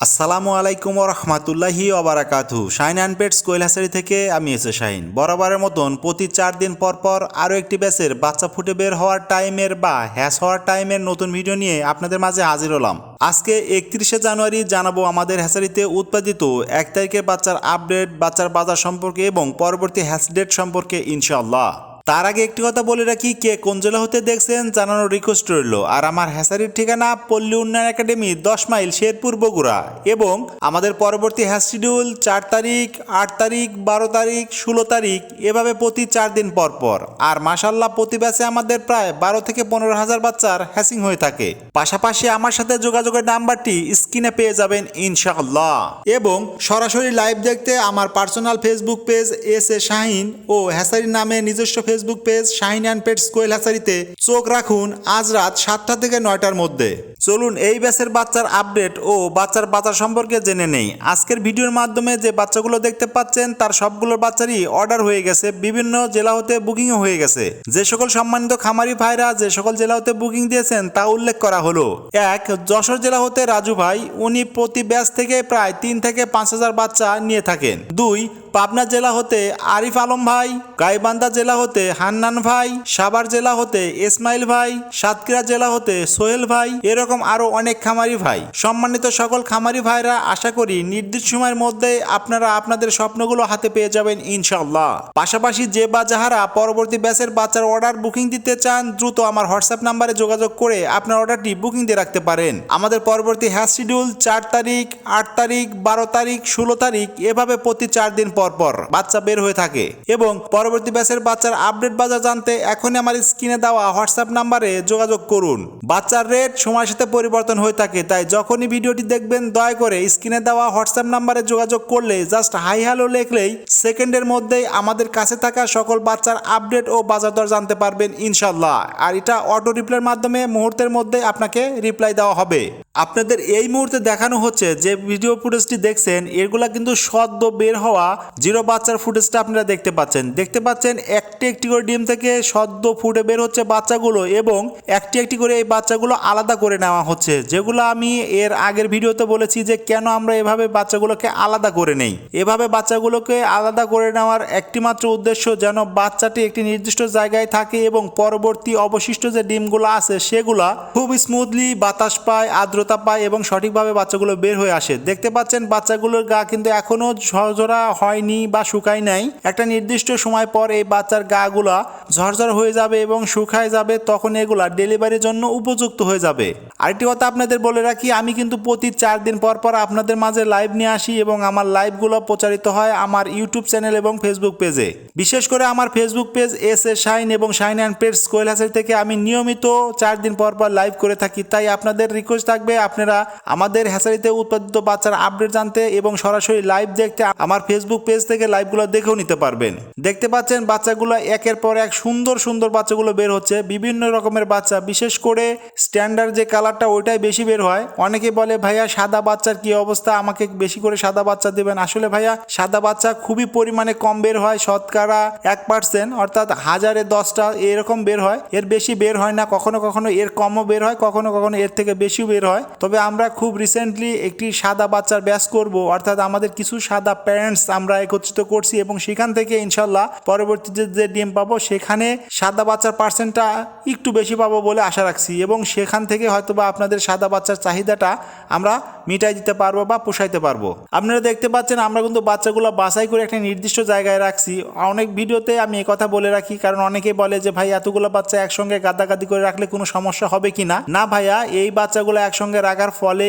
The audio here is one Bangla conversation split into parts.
আসসালামু আলাইকুম রহমতুল্লাহি ওবারাকাতু শাইন অ্যান্ড পেটস কৈলাসারি থেকে আমি এসে শাহিন বরাবরের মতন প্রতি চার দিন পর পর আরও একটি ব্যাচের বাচ্চা ফুটে বের হওয়ার টাইমের বা হ্যাশ হওয়ার টাইমের নতুন ভিডিও নিয়ে আপনাদের মাঝে হাজির হলাম। আজকে একত্রিশে জানুয়ারি জানাব আমাদের হ্যাচারিতে উৎপাদিত এক তারিখের বাচ্চার আপডেট, বাচ্চার বাজার সম্পর্কে এবং পরবর্তী হ্যাচ ডেট সম্পর্কে ইনশাআল্লাহ। তার আগে একটি কথা বলে রাখি, কে কোন জেলা হতে দেখছেন জানানোর রিকোয়েস্ট রইল। আর আমার হ্যাসারির ঠিকানা পল্লী উন্নয়ন একাডেমি, দশ মাইল শেরপুর, বগুড়া। এবং আমাদের পরবর্তী হ্যাশ শিডিউল চার তারিখ, আট তারিখ, বারো তারিখ, ষোলো তারিখ, এভাবে প্রতি চার দিন পর পর। আর মাসাল্লাহ প্রতি ব্যাচে আমাদের প্রায় বারো থেকে পনেরো হাজার বাচ্চার হ্যাসিং হয়ে থাকে। পাশাপাশি আমার সাথে যোগাযোগের নাম্বারটি স্ক্রিনে পেয়ে যাবেন ইনশাআল্লাহ। এবং সরাসরি লাইভ দেখতে আমার personal Facebook page S A Shahin O hatchery নামে নিজস্ব Facebook page Shahin and pets quail হ্যাসারিতে চোখ রাখুন আজ রাত সাতটা থেকে নয়টার মধ্যে। চলুন এই ব্যাচের বাচ্চার আপডেট ও বাচ্চার বাজার সম্পর্কে জেনে নেই। আজকের ভিডিওর মাধ্যমে যে বাচ্চাগুলো দেখতে পাচ্ছেন, তার সবগুলো বাচ্চারই অর্ডার হয়ে গেছে। বিভিন্ন জেলা হতে বুকিংও হয়ে গেছে। যে সকল সম্মানিত খামারি ভাইরা যে সকল জেলা হতে বুকিং দিয়েছেন, তা উল্লেখ করা হলো। এক, যশোর জেলা হতে রাজু ভাই, উনি প্রতি ব্যাচ থেকে প্রায় তিন থেকে পাঁচ হাজার বাচ্চা নিয়ে থাকেন। দুই পাবনা জেলা হতে আরিফ আলম ভাই, গাইবান্ধা জেলা হতে হান্নান ভাই, সাভার জেলা হতে ইসমাইল ভাই, সাতক্ষীরা জেলা হতে সোহেল ভাই, এরকম আরও অনেক খামারি ভাই। সম্মানিত সকল খামারি ভাইরা, আশা করি নির্দিষ্ট সময়ের মধ্যে আপনারা আপনাদের স্বপ্নগুলো হাতে পেয়ে যাবেন ইনশাল্লাহ পাশাপাশি যে বা যাহারা পরবর্তী ব্যাচের বাচ্চার অর্ডার বুকিং দিতে চান, দ্রুত আমার হোয়াটসঅ্যাপ নাম্বারে যোগাযোগ করে আপনার অর্ডারটি বুকিং দিয়ে রাখতে পারেন। আমাদের পরবর্তী হ্যাশ শিডিউল চার তারিখ, আট তারিখ, বারো তারিখ, ষোলো তারিখ, এভাবে প্রতি চার দিন পর পর বাচ্চা বের হয়ে থাকে। এবং পরবর্তী ব্যাচের বাচ্চার আপডেট বাজার জানতে এখনই আমার স্ক্রিনে দেওয়া হোয়াটসঅ্যাপ নাম্বারে যোগাযোগ করুন। বাচ্চার রেট সময়ের সাথে পরিবর্তন হয়ে থাকে, তাই যখনই ভিডিওটি দেখবেন, দয়া করে স্ক্রিনে দেওয়া হোয়াটসঅ্যাপ নাম্বারে যোগাযোগ করলে জাস্ট হাই হ্যালো লেখলেই সেকেন্ডের মধ্যেই আমাদের কাছে থাকা সকল বাচ্চার আপডেট ও বাজার দর জানতে পারবেন ইনশাল্লাহ আর এটা অটো রিপ্লাইয়ের মাধ্যমে মুহূর্তের মধ্যে আপনাকে রিপ্লাই দেওয়া হবে। আপনাদের এই মুহূর্তে দেখানো হচ্ছে যে ভিডিও ফুটেজটি দেখছেন এগুলা কিন্তু সদ্য বের হওয়া জিরো বাচ্চার ফুটেজটা আপনারা দেখতে পাচ্ছেন। দেখতে পাচ্ছেন একটি একটি করে ডিম থেকে সদ্য ফুটে বের হচ্ছে বাচ্চাগুলো এবং একটি একটি করে এই বাচ্চাগুলো আলাদা করে নেওয়া হচ্ছে, যেগুলো আমি এর আগের ভিডিওতে বলেছি যে কেন আমরা এভাবে বাচ্চাগুলোকে আলাদা করে নেই। এভাবে বাচ্চাগুলোকে আলাদা করে নেওয়ার একটি মাত্র উদ্দেশ্য যেন বাচ্চাটি একটি নির্দিষ্ট জায়গায় থাকে এবং পরবর্তী অবশিষ্ট যে ডিমগুলো আছে সেগুলা খুব স্মুথলি বাতাস পায়, আর্দ্রতা পায় এবং সঠিকভাবে বাচ্চাগুলো বের হয়ে আসে। দেখতে পাচ্ছেন বাচ্চাগুলোর গা কিন্তু এখনও ঝরঝরা হয়নি বা শুকায় নাই। একটা নির্দিষ্ট সময় পর এই বাচ্চার গাগুলা ঝরঝর হয়ে যাবে এবং শুকায় যাবে, তখন এগুলা ডেলিভারির জন্য উপযুক্ত হয়ে যাবে। আরেকটি কথা আপনাদের বলে রাখি, আমি কিন্তু প্রতি চার দিন পর পর আপনাদের মাঝে লাইভ নিয়ে আসি এবং আমার লাইভগুলো প্রচারিত হয় আমার ইউটিউব চ্যানেল এবং ফেসবুক পেজে বিশেষ করে আমার Facebook page S A shine এবং শাইন অ্যান্ড পেটস কোয়েল হাসের থেকে আমি নিয়মিত চার দিন পর পর লাইভ করে থাকি, তাই আপনাদের রিকোয়েস্ট থাকবে আপনারা আমাদের হ্যাচারিতে উৎপাদিত বাচ্চার আপডেট জানতে এবং সরাসরি লাইভ দেখতে আমার ফেসবুক পেজ থেকে লাইভগুলো দেখেও নিতে পারবেন। দেখতে পাচ্ছেন বাচ্চাগুলো একের পর এক সুন্দর সুন্দর বাচ্চাগুলো বের হচ্ছে। বিভিন্ন রকমের বাচ্চা, বিশেষ করে স্ট্যান্ডার্ড যে কালারটা ওইটাই বেশি বের হয়। অনেকে বলে, ভাইয়া, সাদা বাচ্চার কি অবস্থা? আমাকে বেশি করে সাদা বাচ্চা দেবেন। আসলে ভাইয়া, সাদা বাচ্চা খুবই পরিমাণে কম বের হয়, শতকরা এক পার্সেন্ট অর্থাৎ হাজারে দশটা এরকম বের হয়। এর বেশি বের হয় না, কখনো কখনো এর কমও বের হয়, কখনো কখনো এর থেকে বেশিও বের হয়। তবে আমরা খুব রিসেন্টলি একটি সাদা বাচ্চার ব্যাস করব, অর্থাৎ আমাদের কিছু সাদা প্যারেন্টস আমরা একত্রিত করছি এবং সেখান থেকে ইনশাল্লাহ পরবর্তীতে যে ডিম পাবো, সেখানে সাদা বাচ্চার পার্সেন্টটা একটু বেশি পাবো বলে আশা রাখছি এবং সেখান থেকে হয়তোবা আপনাদের সাদা বাচ্চার চাহিদাটা আমরা মিটাই দিতে পারব বা পোষাইতে পারব। আপনারা দেখতে পাচ্ছেন আমরা কিন্তু বাচ্চাগুলো বাছাই করে একটা নির্দিষ্ট জায়গায় রাখছি। অনেক ভিডিওতে আমি কথা বলে রাখি, কারণ অনেকে বলে যে, ভাই, এতগুলো বাচ্চা একসঙ্গে গাদাগাদি করে রাখলে কোনো সমস্যা হবে কি না? না ভাইয়া, এই বাচ্চাগুলো একসঙ্গে রাখার ফলে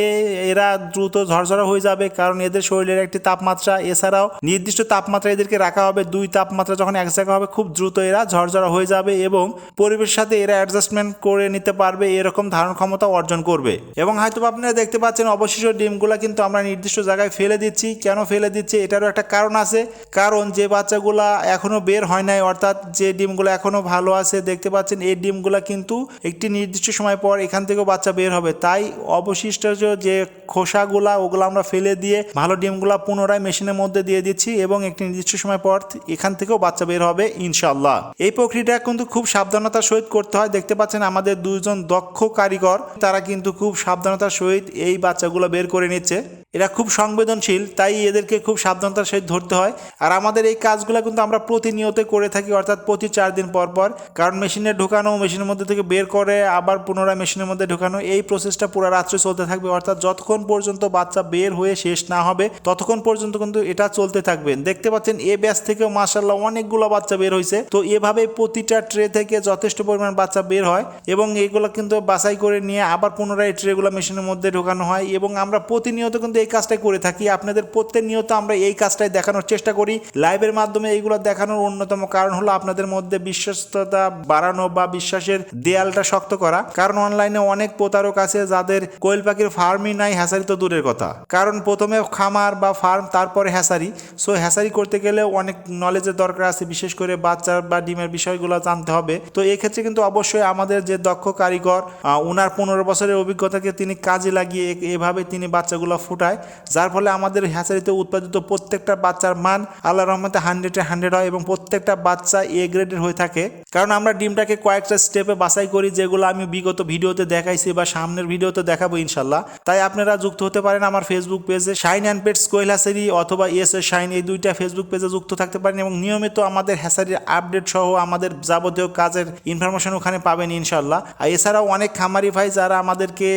এরা দ্রুত ঝরঝরা হয়ে যাবে, কারণ এদের শরীরের একটি তাপমাত্রা। এছাড়াও নির্দিষ্ট তাপমাত্রা এদেরকে রাখা হবে। দুই তাপমাত্রা যখন এক জায়গা হবে, খুব দ্রুত এরা ঝরঝরা হয়ে যাবে এবং পরিবেশের সাথে এরা অ্যাডজাস্টমেন্ট করে নিতে পারবে, এরকম ধারণ ক্ষমতা অর্জন করবে। এবং হয়তো আপনারা দেখতে পাচ্ছেন, অবশিষ্ট ডিমগুলো কিন্তু আমরা নির্দিষ্ট জায়গায় ফেলে দিচ্ছি। কেন ফেলে দিচ্ছি? এটারও একটা কারণ আছে। কারণ যে বাচ্চাগুলা এখনও বের হয় নাই, অর্থাৎ যে ডিমগুলো এখনও ভালো আছে, দেখতে পাচ্ছেন, এই ডিমগুলো কিন্তু একটি নির্দিষ্ট সময় পর এখান থেকেও বাচ্চা বের হবে। তাই অবশিষ্ট যে খোসাগুলা, ওগুলো আমরা ফেলে দিয়ে ভালো ডিমগুলা পুনরায় মেশিনের মধ্যে দিয়ে দিচ্ছি এবং একটি নির্দিষ্ট সময় পর এখান থেকেও বাচ্চা বের হবে ইনশাল্লাহ এই প্রক্রিয়াটা কিন্তু খুব সাবধানতার সহিত করতে হয়। দেখতে পাচ্ছেন আমাদের দুজন দক্ষ কারিগর, তারা কিন্তু খুব সাবধানতার সহিত এই বাচ্চাগুলো বের করে নিচ্ছে। এরা খুব সংবেদনশীল, তাই এদেরকে খুব সাবধানতার সহিত ধরতে হয়। আর আমাদের এই কাজগুলো কিন্তু আমরা প্রতিনিয়ত করে থাকি, অর্থাৎ প্রতি চার দিন পর পর। কারণ মেশিনে ঢোকানো, মেশিনের মধ্যে থেকে বের করে, আবার পুনরায় মেশিনের মধ্যে ঢোকানো, এই প্রসেসটা পুরো রাত্রে চলতে থাকবে। অর্থাৎ যতক্ষণ পর্যন্ত বাচ্চা বের হয়ে শেষ না হবে, ততক্ষণ পর্যন্ত কিন্তু এটা চলতে থাকবে। দেখতে পাচ্ছেন, এ ব্যাচ থেকেও মাসাল্লাহ অনেকগুলো বাচ্চা বের হয়েছে তো এভাবে প্রতিটা ট্রে থেকে যথেষ্ট পরিমাণ বাচ্চা বের হয় এবং এগুলো কিন্তু বাছাই করে নিয়ে আবার পুনরায় ট্রেগুলো মেশিনের মধ্যে ঢোকানো হয়। এবং আমরা প্রতিনিয়ত কিন্তু এই কাজটাই করে থাকি। আপনাদের প্রত্যেক নিয়ত আমরা এই কাজটাই দেখানোর চেষ্টা করি। লাইভের মাধ্যমে এইগুলো দেখানোর অন্যতম কারণ হলো আপনাদের মধ্যে বিশ্বস্ততা বাড়ানো বা বিশ্বাসের দেয়ালটা শক্ত করা। কারণ অনলাইনে অনেক প্রতারক আছে যাদের কোয়েল পাখির ফার্মই নাই, হ্যাসারি তো দূরের কথা। কারণ প্রথমে খামার বা ফার্ম, তারপরে হ্যাসারি। সো হ্যাসারি করতে গেলে অনেক নলেজের দরকার আছে, বিশেষ করে বাচ্চা বা ডিমের বিষয়গুলো জানতে হবে। তো এক্ষেত্রে কিন্তু অবশ্যই আমাদের যে দক্ষ কারিগর উনার পনেরো বছরের অভিজ্ঞতাকে তিনি কাজে লাগিয়ে এভাবে তিনি বাচ্চাগুলো ফুটায়। যার ফলে আমাদের হ্যাচারিতে উৎপাদিত প্রত্যেকটা বাচ্চার মান আল্লাহ রহমতে হান্ড্রেডে হান্ড্রেড হয় এবং প্রত্যেকটা বাচ্চা এ গ্রেডের হয়ে থাকে। কারণ আমরা ডিমটাকে কয়েকটা স্টেপে বাছাই করি, যেগুলো আমি বিগত ভিডিওতে দেখাইছি বা সামনের ভিডিওতে দেখাবো ইনশাল্লাহ। তাই আপনারা যুক্ত হতে পারেন আমার ফেসবুক পেজে shine and pets quail hatchery অথবা এস এস শাইন এই দুইটা ফেসবুক পেজে যুক্ত থাকতে পারেন এবং নিয়মিত আমাদের হ্যাসারির আপডেট সহ আমাদের যাবতীয় কাজের ইনফরমেশন ওখানে পাবেন ইনশাল্লাহ। আর এছাড়াও অনেক খামারি ভাই যারা আমাদেরকে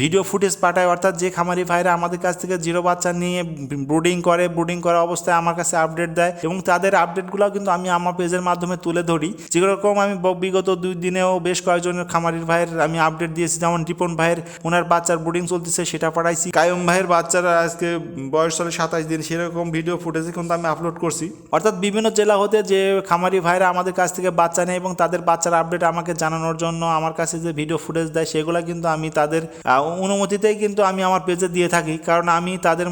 ভিডিও ফুটেজ পাঠায়, অর্থাৎ যে খামারি ভাইরা আমাদের কাছ থেকে জিরো বাচ্চা নিয়ে ব্রুডিং করে, ব্রুডিং করা অবস্থায় আমার কাছে আপডেট দেয় এবং তাদের আপডেটগুলো কিন্তু আমি আমার পেজের মাধ্যমে তুলে ধরি। যেরকম আমি বিগত দুই দিনেও বেশ কয়েকজনের খামারির ভাইয়ের আমি আপডেট দিয়েছি, যেমন রিপন ভাইয়ের ওনার বাচ্চার ব্রুডিং চলতেছে সেটা পাঠাইছি। কায়ম ভাইয়ের বাচ্চারা আজকে বয়স চলে সাতাশ দিন, সেরকম ভিডিও ফুটেজ কিন্তু আমি আপলোড করছি। অর্থাৎ বিভিন্ন জেলা হতে যে খামারি ভাইরা আমাদের কাছ থেকে বাচ্চা নেয় এবং তাদের বাচ্চার আপডেট আমাকে জানানোর জন্য আমার কাছে যে ভিডিও ফুটেজ দেয়, সেগুলো কিন্তু আমি তাদের অনুমতিতেই কিন্তু আমি আমার পেজে দিয়ে থাকি। কারণ আমি তাদের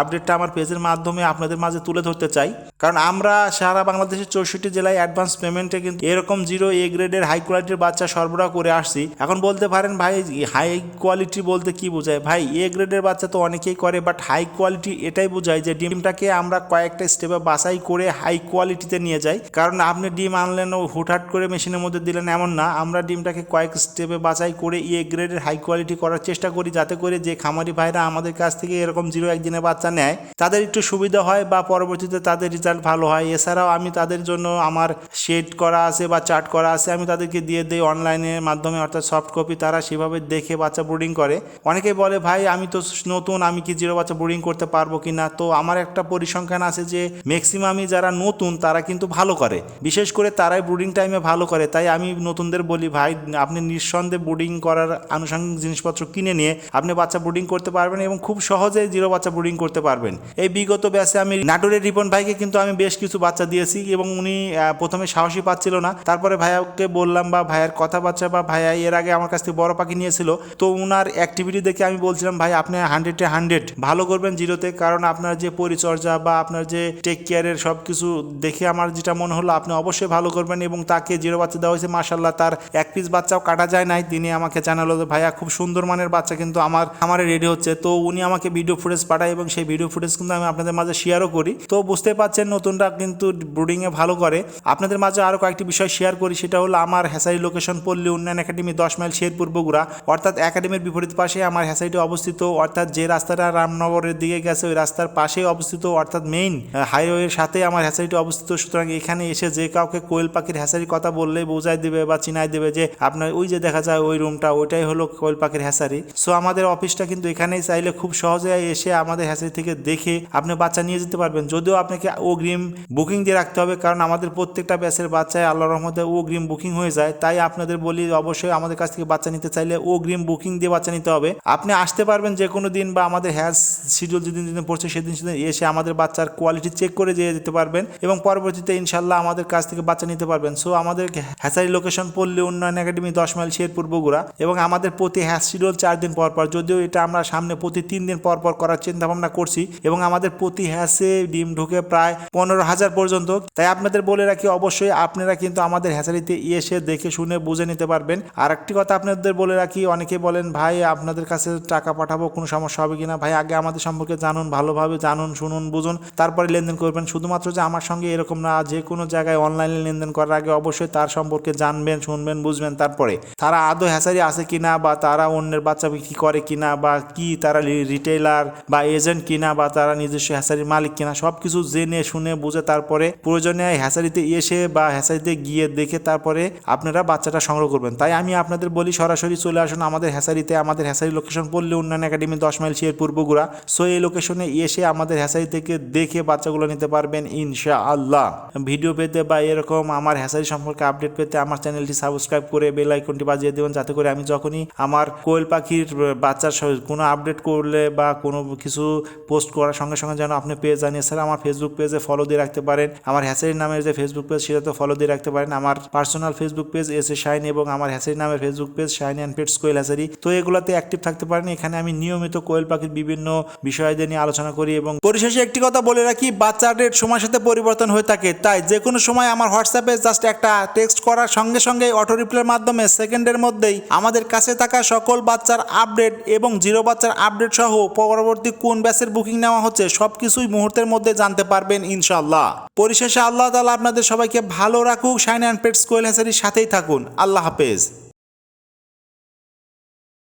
আপডেটটা আমার পেজের মাধ্যমে আপনাদের মাঝে তুলে ধরতে চাই। কারণ আমরা সারা বাংলাদেশের চৌষট্টি জেলায় অ্যাডভান্স পেমেন্টে কিন্তু এরকম জিরো এ গ্রেডের হাই কোয়ালিটির বাচ্চা সরবরাহ করে আসছি। এখন বলতে পারেন ভাই হাই কোয়ালিটি বলতে কি বোঝায়? ভাই এ গ্রেডের বাচ্চা তো অনেকেই করে বাট হাই কোয়ালিটি এটাই বোঝায় যে ডিমটাকে আমরা কয়েকটা স্টেপে বাছাই করে হাই কোয়ালিটিতে নিয়ে যাই। কারণ আপনি ডিম আনলেন ও হুটহাট করে মেশিনের মধ্যে দিলেন এমন না, আমরা ডিমটাকে কয়েক স্টেপে বাছাই করে এ গ্রেডের হাই কোয়ালিটি করার চেষ্টা করি, যাতে করে যে খামারি ভাইরা আমাদের কাছ থেকে এরকম জিরো একদিনের বাচ্চা নেয়, তাদের একটু সুবিধা হয় বা পরবর্তীতে তাদের রেজাল্ট ভালো হয়। এছাড়াও আমি তাদের জন্য আমার শেড করা আছে বা চার্ট করা আছে, আমি তাদেরকে দিয়ে দিই অনলাইনের মাধ্যমে, অর্থাৎ সফট কপি তারা সেভাবে দেখে বাচ্চা ব্রুডিং করে। অনেকেই বলে, ভাই, আমি তো নতুন, আমি কি জিরো বাচ্চা ব্রুডিং করতে পারব কি না? তো আমার একটা পরিসংখ্যান আছে যে ম্যাক্সিমামই যারা নতুন, তারা কিন্তু ভালো করে। বিশেষ করে তারাই ব্রুডিং টাইমে ভালো করে। তাই আমি নতুনদের বলি, ভাই, আপনি নিঃসন্দেহে ব্রুডিং করার আনুষঙ্গিক জিনিসপত্র কিনে নিয়ে, আপনি বাচ্চা ব্রুডিং করতে পারবেন এবং খুব সহজেই জিরো বাচ্চা ব্রুডিং করতে পারবেন। এই বিগত ব্যাসে আমি নাটোরের রিপন ভাইকে কিন্তু আমি বেশ কিছু বাচ্চা দিয়েছি এবং উনি প্রথমে সাহসী পাচ্ছিল না। তারপরে ভাইয়াকে বললাম বা ভাইয়ের কথাবার্তা বা ভাইয়া এর আগে আমার কাছ থেকে বড় পাখি নিয়েছিল। তো উনার অ্যাক্টিভিটি দেখে আমি বলছিলাম, ভাই, আপনি হান্ড্রেডে হান্ড্রেড ভালো করবেন জিরোতে কারণ আপনার যে পরিচর্যা বা আপনার যে টেক কেয়ারের সব কিছু দেখে আমার যেটা মনে হলো, আপনি অবশ্যই ভালো করবেন এবং তাকে জিরো বাচ্চা দেওয়া হয়েছে। মার্শাল্লাহ তার এক পিস বাচ্চাও কাটা যায় নাই। তিনি আমাকে জানালো যে, ভাইয়া, খুব সুন্দর মানের বাচ্চা কিন্তু আমার আমারে রেডি হচ্ছে। তো উনি আমাকে ভিডিও ফুটেজ পাঠায় এবং সেই ভিডিও ফুটেজ কিন্তু আমি আপনাদের মাঝে শেয়ারও করি। তো বুঝতে পারছেন নতুনরা কিন্তু ব্রুডিংয়ে ভালো করে। আপনাদের মাঝে আরও কয়েকটি বিষয় শেয়ার করি, সেটা হলো আমার হ্যাসারি লোকেশন পল্লী উন্নয়ন একাডেমি দশ মাইল শেরপুর, বগুড়া। অর্থাৎ একাডেমির বিপরীত পাশে আমার হ্যাসারিটি অবস্থিত। অর্থাৎ যে রাস্তাটা রামনগরের দিকে গেছে, ওই রাস্তার পাশেই অবস্থিত। অর্থাৎ মেইন হাইওয়ের সাথে আমার হ্যাসারিটি অবস্থিত। সুতরাং এখানে এসে যে কাউকে কোয়েল পাখির হ্যাসারির কথা বললে বোঝাই দেবে বা চিনাই দেবে যে আপনার ওই যে দেখা যায় ওই রুমটা ওইটাই হলো কোয়েল পাখির হ্যাসারি সো আমাদের অফিসটা কিন্তু এখানেই চাইলে খুব সহজে এসে আমাদের হ্যাসারি থেকে দেখে আপনি বাচ্চা নিয়ে যেতে পারবেন। যদিও আপনাকে অগ্রিম বুকিং দিয়ে রাখতে হবে, কারণ আমাদের প্রত্যেকটা ব্যাচের বাচ্চায় আল্লাহ রহমতে অগ্রিম বুকিং হয়ে যায়। তাই আপনাদের বলি, অবশ্যই আমাদের কাছ থেকে বাচ্চা নিতে চাইলে অগ্রিম বুকিং দিয়ে বাচ্চা নিতে হবে। আপনি আসতে পারবেন যে কোনো দিন বা আমাদের হ্যাজ শিডিউল যেদিন যেদিন পড়ছে সেদিন সেদিন এসে আমাদের বাচ্চার কোয়ালিটি চেক করে দিয়ে যেতে পারবেন এবং পরবর্তীতে ইনশাল্লাহ আমাদের কাছ থেকে বাচ্চা নিতে পারবেন। সো আমাদের হ্যাচারি লোকেশন পল্লী উন্নয়ন একাডেমি দশ মাইল শেরপুর বগুড়া এবং আমাদের প্রতি হ্যাচ শিডিউল চার দিন পর পর, যদিও এটা আমরা সামনে প্রতি তিন দিন পর পর করার চিন্তা ভাবনা করছি এবং আমাদের প্রতি হ্যাসে ডিম ঢুকে প্রায় পনেরো হাজার পর্যন্ত। তাই আপনাদের বলে রাখি, অবশ্যই আপনারা কিন্তু আমাদের হ্যাচারিতে এসে দেখে শুনে বুঝে নিতে পারবেন। আর একটি কথা আপনাদের বলে রাখি, অনেকে বলেন, ভাই, আপনাদের কাছে টাকা পাঠাবো, কোনো সমস্যা হবে কিনা? ভাই, আগে আমাদের সম্পর্কে জানুন, ভালোভাবে জানুন, শুনুন, বুঝুন। তারপরে লেনদেন করবেন। শুধুমাত্র যে আমার সঙ্গে এরকম না, যে কোনো জায়গায় অনলাইনে লেনদেন করার আগে অবশ্যই তার সম্পর্কে জানবেন, শুনবেন, বুঝবেন। তারপরে তারা আদৌ হ্যাচারি আছে কিনা বা তারা অন্যের বাচ্চা বিক্রি করে কিনা বা কি তারা রিটেলার বা এজেন্ট কিনা বা তারা নিজস্ব হ্যাচারির মালিক কিনা সব কিছু জেনে, শুনে, বুঝে, তারপরে প্রয়োজনে হ্যাচারিতে এসে বা হ্যাচারিতে গিয়ে দেখে তারপরে আপনারা বাচ্চাটা সংগ্রহ করবেন। তাই আমি আপনাদের বলি, সরাসরি চলে আসুন আমাদের হ্যাচারিতে আমাদের হ্যাচারি লোকেশন পড়লে উন্নয়ন একাডেমি, দশ মাইল শেরপুর বগুড়া সো এই লোকেশনে এসে আমাদের হ্যাচারি থেকে দেখে বাচ্চাগুলো নিতে পারবেন ইনশা আল্লাহ ভিডিও পেতে বা এরকম আমার হ্যাচারি সম্পর্কে আপডেট পেতে আমার চ্যানেলটি সাবস্ক্রাইব করে বেল আইকনটি বাজিয়ে দেবেন। যাতে করে আমি যখনই আমার কোয়েল পাখির বাচ্চার কোনো আপডেট করলে বা কোনো কিছু পোস্ট করার সঙ্গে সঙ্গে যেন আপনি পেয়ে যান এছাড়া আমার ফেসবুক পেজে ফলো দিয়ে রাখতে পারেন। আমার হ্যাচারি নামের যে ফেসবুক পেজ সেটাতে ফলো দিয়ে রাখতে পারেন। আমার personal Facebook page S A shine এবং আমার হ্যাচারি নামের Facebook page shine and pets quail hatchery তো এগুলোতে অ্যাক্টিভ থাকতে পারেন। এখানে আমি নিয়মিত কোয়েল পাখির বিভিন্ন বিষয়াদি নিয়ে আলোচনা করি এবং পরিশেষে একটি কথা বলে রাখি, বাচ্চা আপডেট সময়ের সাথে পরিবর্তন হয়ে থাকে। তাই যে কোনো সময় আমার হোয়াটসঅ্যাপে জাস্ট একটা টেক্সট করার সঙ্গে সঙ্গে অটো রিপ্লাইয়ের মাধ্যমে সেকেন্ডের মধ্যেই আমাদের কাছে থাকা সকল বাচ্চার আপডেট এবং জিরো বাচ্চার আপডেট সহ পরবর্তী কোন ব্যাচের বুকিং নেওয়া হচ্ছে সব কিছুই মুহূর্তের মধ্যে জানতে পারবেন ইনশাল্লাহ পরিশেষে আল্লাহ তালা আপনাদের সবাইকে ভালো রাখুক শাইন অ্যান্ড পেটস কোয়েল হ্যাসারির সাথেই থাকুন। আল্লাহ হাফেজ।